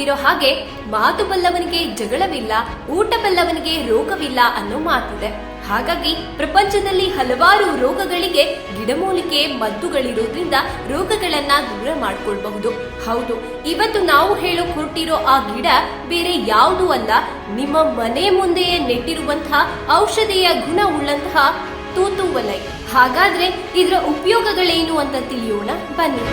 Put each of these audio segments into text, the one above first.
ಹಾಗೆ ಮಾತು ಬಲ್ಲವನಿಗೆ ಜಗಳವಿಲ್ಲ, ಊಟ ಬಲ್ಲವನಿಗೆ ರೋಗವಿಲ್ಲ ಅನ್ನೋ ಮಾತಿದೆ. ಹಾಗಾಗಿ ಪ್ರಪಂಚದಲ್ಲಿ ಹಲವಾರು ರೋಗಗಳಿಗೆ ಗಿಡಮೂಲಿಕೆ ಮದ್ದುಗಳಿರೋದ್ರಿಂದ ರೋಗಗಳನ್ನ ದೂರ ಮಾಡ್ಕೊಳ್ಬಹುದು. ಹೌದು, ಇವತ್ತು ನಾವು ಹೇಳೋ ಹೊರಟಿರೋ ಆ ಗಿಡ ಬೇರೆ ಯಾವುದೂ ಅಲ್ಲ, ನಿಮ್ಮ ಮನೆ ಮುಂದೆಯೇ ನೆಟ್ಟಿರುವಂತಹ ಔಷಧೀಯ ಗುಣ ಉಳ್ಳಂತಹ ತೂತುವಲೈ ಹಾಗಾದ್ರೆ ಇದರ ಉಪಯೋಗಗಳೇನು ಅಂತ ತಿಳಿಯೋಣ? ಬನ್ನಿ.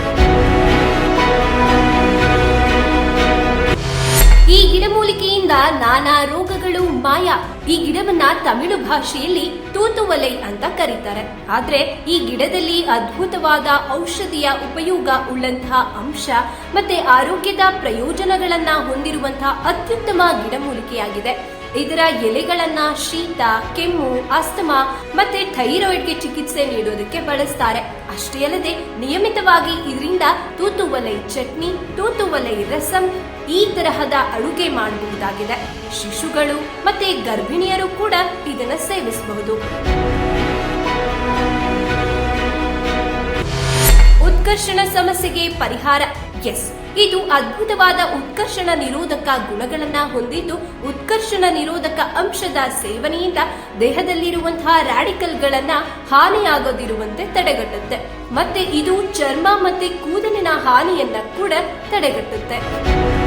ಗಿಡಮೂಲಿಕೆಯಿಂದ ನಾನಾ ರೋಗಗಳು ಮಾಯ. ಈ ಗಿಡವನ್ನ ತಮಿಳು ಭಾಷೆಯಲ್ಲಿ ತೂತುವಲೈ ಅಂತ ಕರೀತಾರೆ. ಆದ್ರೆ ಈ ಗಿಡದಲ್ಲಿ ಅದ್ಭುತವಾದ ಔಷಧಿಯ ಉಪಯೋಗ ಉಳ್ಳಂತಹ ಅಂಶ ಮತ್ತೆ ಆರೋಗ್ಯದ ಪ್ರಯೋಜನಗಳನ್ನ ಹೊಂದಿರುವಂತಹ ಅತ್ಯುತ್ತಮ ಗಿಡಮೂಲಿಕೆಯಾಗಿದೆ. ಇದರ ಎಲೆಗಳನ್ನ ಶೀತ, ಕೆಮ್ಮು, ಅಸ್ತಮಾ ಮತ್ತೆ ಥೈರಾಯ್ಡ್ಗೆ ಚಿಕಿತ್ಸೆ ನೀಡೋದಕ್ಕೆ ಬಳಸ್ತಾರೆ. ಅಷ್ಟೇ ಅಲ್ಲದೆ ನಿಯಮಿತವಾಗಿ ಇದರಿಂದ ತೂತುವಲೈ ಚಟ್ನಿ, ತೂತುವಲೈ ರಸಂ ಈ ತರಹದ ಅಡುಗೆ ಮಾಡಬಹುದಾಗಿದೆ. ಶಿಶುಗಳು ಮತ್ತೆ ಗರ್ಭಿಣಿಯರು ಕೂಡ ಇದನ್ನು ಸೇವಿಸಬಹುದು. ಉತ್ಕರ್ಷಣ ಸಮಸ್ಯೆಗೆ ಪರಿಹಾರ, ಎಸ್. ಇದು ಅದ್ಭುತವಾದ ಉತ್ಕರ್ಷಣ ನಿರೋಧಕ ಗುಣಗಳನ್ನ ಹೊಂದಿದ್ದು, ಉತ್ಕರ್ಷಣ ನಿರೋಧಕ ಅಂಶದ ಸೇವನೆಯಿಂದ ದೇಹದಲ್ಲಿರುವಂತಹ ರ್ಯಾಡಿಕಲ್ಗಳನ್ನ ಹಾನಿಯಾಗದಿರುವಂತೆ ತಡೆಗಟ್ಟುತ್ತೆ. ಮತ್ತೆ ಇದು ಚರ್ಮ ಮತ್ತೆ ಕೂದಲಿನ ಹಾನಿಯನ್ನ ಕೂಡ ತಡೆಗಟ್ಟುತ್ತೆ.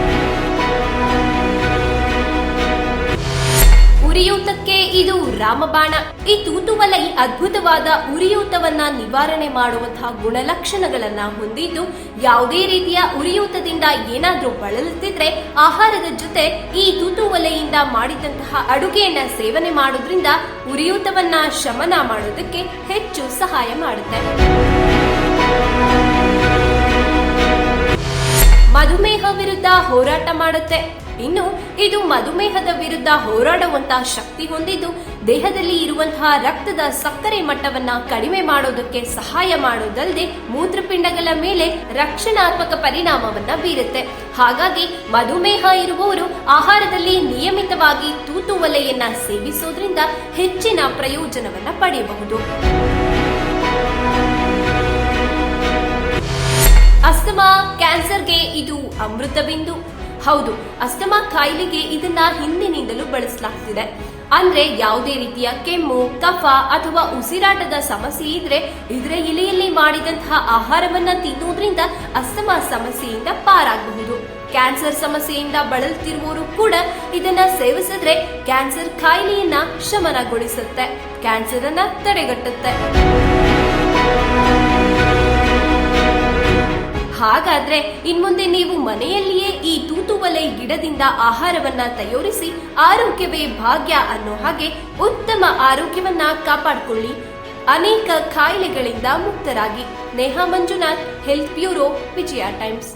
ಉರಿಯೂತಕ್ಕೆ ಇದು ರಾಮಬಾಣ. ಈ ತೂತುವಲೈ ಅದ್ಭುತವಾದ ಉರಿಯೂತವನ್ನ ನಿವಾರಣೆ ಮಾಡುವಂತಹ ಗುಣಲಕ್ಷಣಗಳನ್ನ ಹೊಂದಿದ್ದು, ಯಾವುದೇ ರೀತಿಯ ಉರಿಯೂತದಿಂದ ಏನಾದ್ರೂ ಬಳಲುತ್ತಿದ್ರೆ ಆಹಾರದ ಜೊತೆ ಈ ತೂತುವಲೆಯಿಂದ ಮಾಡಿದಂತಹ ಅಡುಗೆಯನ್ನ ಸೇವನೆ ಮಾಡೋದ್ರಿಂದ ಉರಿಯೂತವನ್ನ ಶಮನ ಮಾಡೋದಕ್ಕೆ ಹೆಚ್ಚು ಸಹಾಯ ಮಾಡುತ್ತೆ. ಮಧುಮೇಹ ವಿರುದ್ಧ ಹೋರಾಟ ಮಾಡುತ್ತೆ. ಇನ್ನು ಇದು ಮಧುಮೇಹದ ವಿರುದ್ಧ ಹೋರಾಡುವಂತಹ ಶಕ್ತಿ ಹೊಂದಿದ್ದು ದೇಹದಲ್ಲಿ ಇರುವಂತಹ ರಕ್ತದ ಸಕ್ಕರೆ ಮಟ್ಟವನ್ನ ಕಡಿಮೆ ಮಾಡೋದಕ್ಕೆ ಸಹಾಯ ಮಾಡೋದಲ್ಲದೆ ಮೂತ್ರಪಿಂಡಗಳ ಮೇಲೆ ರಕ್ಷಣಾತ್ಮಕ ಪರಿಣಾಮವನ್ನ ಬೀರುತ್ತೆ. ಹಾಗಾಗಿ ಮಧುಮೇಹ ಇರುವವರು ಆಹಾರದಲ್ಲಿ ನಿಯಮಿತವಾಗಿ ತೂತುವಲೆಯನ್ನ ಸೇವಿಸೋದ್ರಿಂದ ಹೆಚ್ಚಿನ ಪ್ರಯೋಜನವನ್ನ ಪಡೆಯಬಹುದು. ಅಸ್ತಮಾ ಕ್ಯಾನ್ಸರ್ಗೆ ಇದು ಅಮೃತ ಬಿಂದು ಹೌದು, ಅಸ್ತಮಾ ಕಾಯಿಲೆಗೆ ಇದನ್ನ ಹಿಂದಿನಿಂದಲೂ ಬಳಸಲಾಗ್ತಿದೆ. ಅಂದ್ರೆ ಯಾವುದೇ ರೀತಿಯ ಕೆಮ್ಮು, ಕಫ ಅಥವಾ ಉಸಿರಾಟದ ಸಮಸ್ಯೆ ಇದ್ರೆ ಇದರ ಎಲೆಯಲ್ಲಿ ಮಾಡಿದಂತಹ ಆಹಾರವನ್ನ ತಿನ್ನುವುದರಿಂದ ಅಸ್ತಮಾ ಸಮಸ್ಯೆಯಿಂದ ಪಾರಾಗಬಹುದು. ಕ್ಯಾನ್ಸರ್ ಸಮಸ್ಯೆಯಿಂದ ಬಳಲುತ್ತಿರುವವರು ಕೂಡ ಇದನ್ನ ಸೇವಿಸಿದ್ರೆ ಕ್ಯಾನ್ಸರ್ ಕಾಯಿಲೆಯನ್ನ ಶಮನಗೊಳಿಸುತ್ತೆ ಕ್ಯಾನ್ಸರ್ ಅನ್ನ ತಡೆಗಟ್ಟುತ್ತೆ. ಹಾಗಾದ್ರೆ ಇನ್ಮುಂದೆ ನೀವು ಮನೆಯಲ್ಲಿಯೇ ಈ ತೂತುವಲೈ ಗಿಡದಿಂದ ಆಹಾರವನ್ನ ತಯಾರಿಸಿ ಆರೋಗ್ಯವೇ ಭಾಗ್ಯ ಅನ್ನೋ ಹಾಗೆ ಉತ್ತಮ ಆರೋಗ್ಯವನ್ನ ಕಾಪಾಡಿಕೊಳ್ಳಿ. ಅನೇಕ ಕಾಯಿಲೆಗಳಿಂದ ಮುಕ್ತರಾಗಿ. Neha Manjunath health bureau Vijaya Times